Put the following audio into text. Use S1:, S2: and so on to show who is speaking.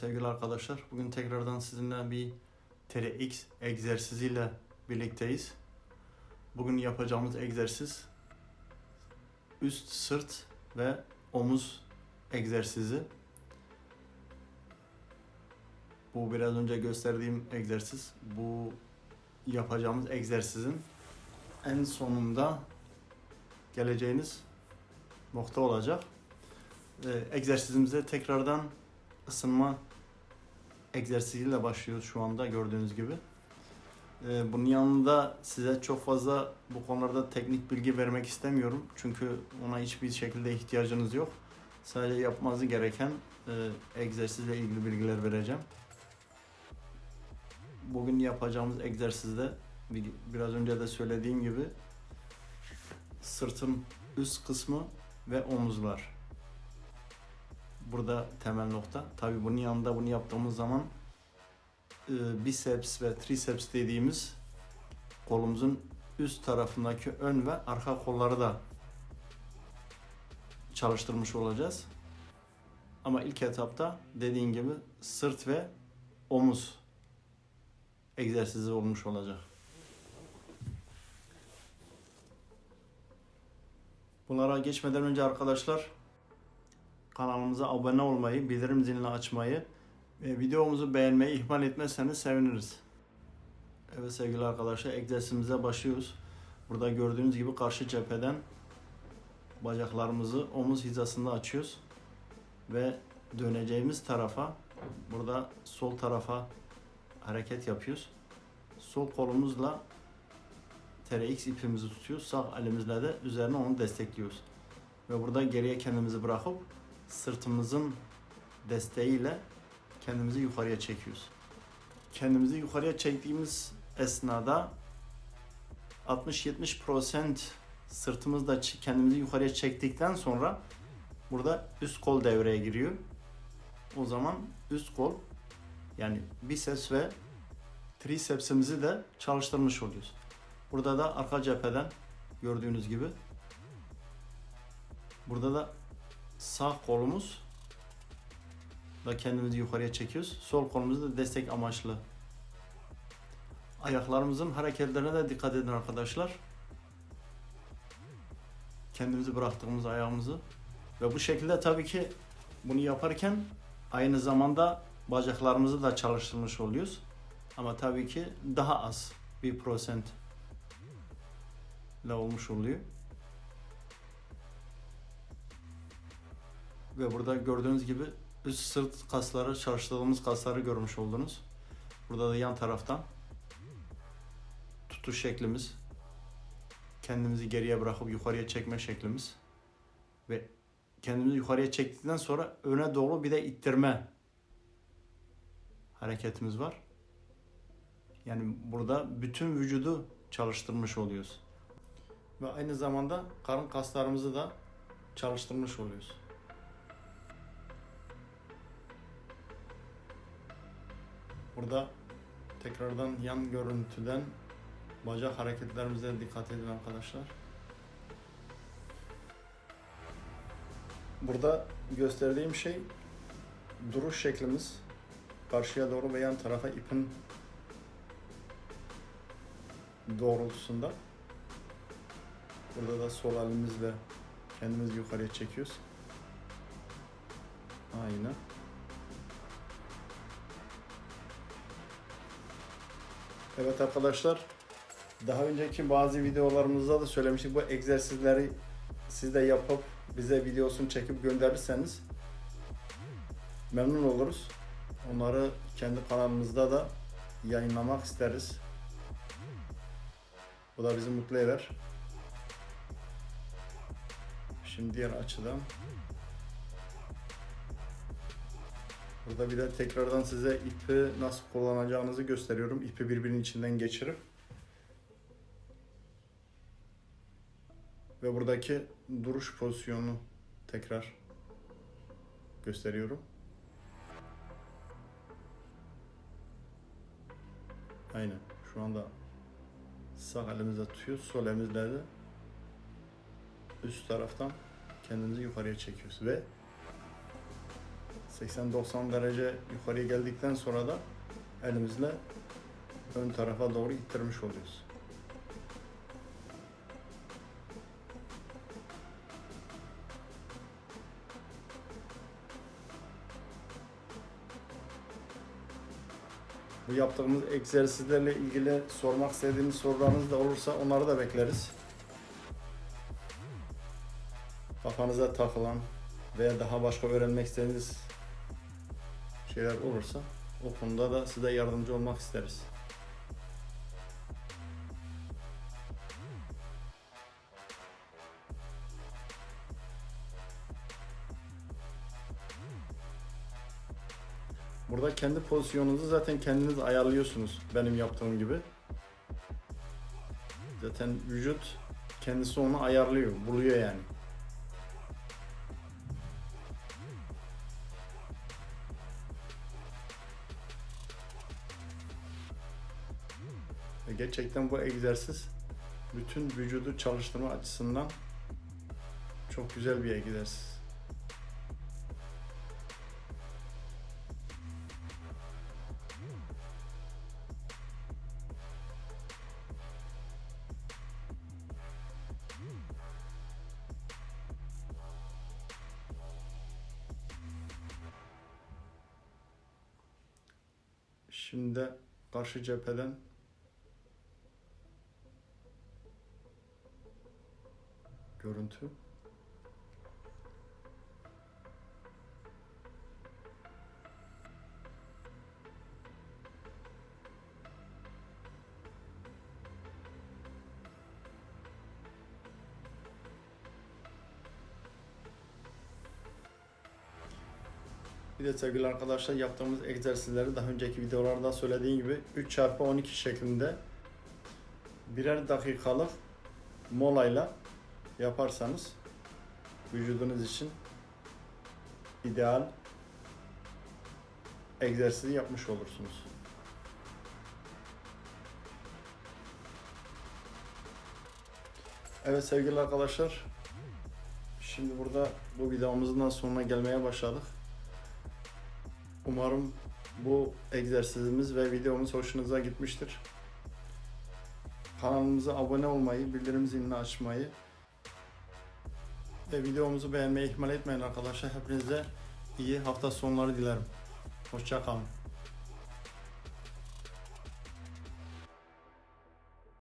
S1: Sevgili arkadaşlar, bugün tekrardan sizinle bir TRX egzersiziyle birlikteyiz. Bugün yapacağımız egzersiz üst sırt ve omuz egzersizi. Bu biraz önce gösterdiğim egzersiz. Bu yapacağımız egzersizin en sonunda geleceğiniz nokta olacak. Ee, egzersizimize tekrardan ısınma egzersiziyle başlıyoruz şu anda gördüğünüz gibi. Ee, bunun yanında size çok fazla bu konularda teknik bilgi vermek istemiyorum. Çünkü ona hiçbir şekilde ihtiyacınız yok. Sadece yapmanız gereken e, egzersizle ilgili bilgiler vereceğim. Bugün yapacağımız egzersizde bir- biraz önce de söylediğim gibi sırtın üst kısmı ve omuzlar burada temel nokta. Tabii bunun yanında bunu yaptığımız zaman e, biceps ve triceps dediğimiz kolumuzun üst tarafındaki ön ve arka kolları da çalıştırmış olacağız. Ama ilk etapta dediğin gibi sırt ve omuz egzersizi olmuş olacak. Bunlara geçmeden önce arkadaşlar kanalımıza abone olmayı, bildirim zilini açmayı ve videomuzu beğenmeyi ihmal etmezseniz seviniriz. Evet sevgili arkadaşlar egzersizimize başlıyoruz. Burada gördüğünüz gibi karşı cepheden bacaklarımızı omuz hizasında açıyoruz. Ve döneceğimiz tarafa burada sol tarafa hareket yapıyoruz. Sol kolumuzla TRX ipimizi tutuyoruz. Sağ elimizle de üzerine onu destekliyoruz. Ve burada geriye kendimizi bırakıp sırtımızın desteğiyle kendimizi yukarıya çekiyoruz. Kendimizi yukarıya çektiğimiz esnada 60-70% sırtımızda kendimizi yukarıya çektikten sonra burada üst kol devreye giriyor. O zaman üst kol yani biceps ve tricepsimizi de çalıştırmış oluyoruz. Burada da arka cepheden gördüğünüz gibi burada da sağ kolumuz da kendimizi yukarıya çekiyoruz. Sol kolumuzu da destek amaçlı. Ayaklarımızın hareketlerine de dikkat edin arkadaşlar. Kendimizi bıraktığımız ayağımızı ve bu şekilde tabii ki bunu yaparken aynı zamanda bacaklarımızı da çalıştırmış oluyoruz. Ama tabii ki daha az bir prosent ile olmuş oluyor. Ve burada gördüğünüz gibi üst sırt kasları, çalıştırdığımız kasları görmüş oldunuz. Burada da yan taraftan tutuş şeklimiz, kendimizi geriye bırakıp yukarıya çekme şeklimiz ve kendimizi yukarıya çektikten sonra öne doğru bir de ittirme hareketimiz var. Yani burada bütün vücudu çalıştırmış oluyoruz. Ve aynı zamanda karın kaslarımızı da çalıştırmış oluyoruz. Burada tekrardan yan görüntüden bacak hareketlerimize dikkat edin arkadaşlar. Burada gösterdiğim şey duruş şeklimiz. Karşıya doğru ve yan tarafa ipin doğrultusunda. Burada da sol elimizle kendimizi yukarıya çekiyoruz. Aynen. Evet arkadaşlar, daha önceki bazı videolarımızda da söylemiştik bu egzersizleri siz de yapıp bize videosunu çekip gönderirseniz memnun oluruz. Onları kendi kanalımızda da yayınlamak isteriz. Bu da bizi mutlu eder. Şimdi diğer açıdan. Burada bir de tekrardan size ipi nasıl kullanacağınızı gösteriyorum. İpi birbirinin içinden geçirip. Ve buradaki duruş pozisyonunu tekrar gösteriyorum. Aynen. Şu anda sağ elimizle tutuyoruz. Sol elimizle de üst taraftan kendimizi yukarıya çekiyoruz ve 80-90 derece yukarıya geldikten sonra da elimizle ön tarafa doğru ittirmiş oluyoruz. Bu yaptığımız egzersizlerle ilgili sormak istediğiniz sorularınız da olursa onları da bekleriz. Kafanıza takılan veya daha başka öğrenmek istediğiniz şeyler olursa o konuda da size yardımcı olmak isteriz. Burada kendi pozisyonunuzu zaten kendiniz ayarlıyorsunuz benim yaptığım gibi. Zaten vücut kendisi onu ayarlıyor, buluyor yani. Gerçekten bu egzersiz bütün vücudu çalıştırma açısından çok güzel bir egzersiz. Şimdi karşı cepheden görüntü. Bir de sevgili arkadaşlar yaptığımız egzersizleri daha önceki videolarda söylediğim gibi 3 çarpı 12 şeklinde birer dakikalık molayla yaparsanız vücudunuz için ideal egzersizi yapmış olursunuz. Evet sevgili arkadaşlar şimdi burada bu videomuzun da sonuna gelmeye başladık. Umarım bu egzersizimiz ve videomuz hoşunuza gitmiştir. Kanalımıza abone olmayı, bildirim zilini açmayı ve videomuzu beğenmeyi ihmal etmeyin arkadaşlar. Hepinize iyi hafta sonları dilerim. Hoşça kalın.